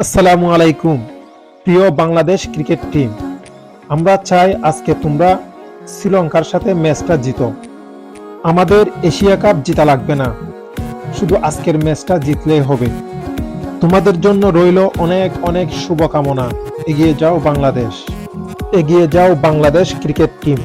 আসসালামু আলাইকুম, প্রিয় বাংলাদেশ ক্রিকেট টিম। আমরা চাই আজকে তোমরা শ্রীলঙ্কার সাথে ম্যাচটা জিতো। আমাদের এশিয়া কাপ জিতা লাগবে না। শুধু আজকের ম্যাচটা জিতলেই হবে। তোমাদের জন্য রইল অনেক অনেক শুভকামনা। এগিয়ে যাও বাংলাদেশ। এগিয়ে যাও বাংলাদেশ ক্রিকেট টিম।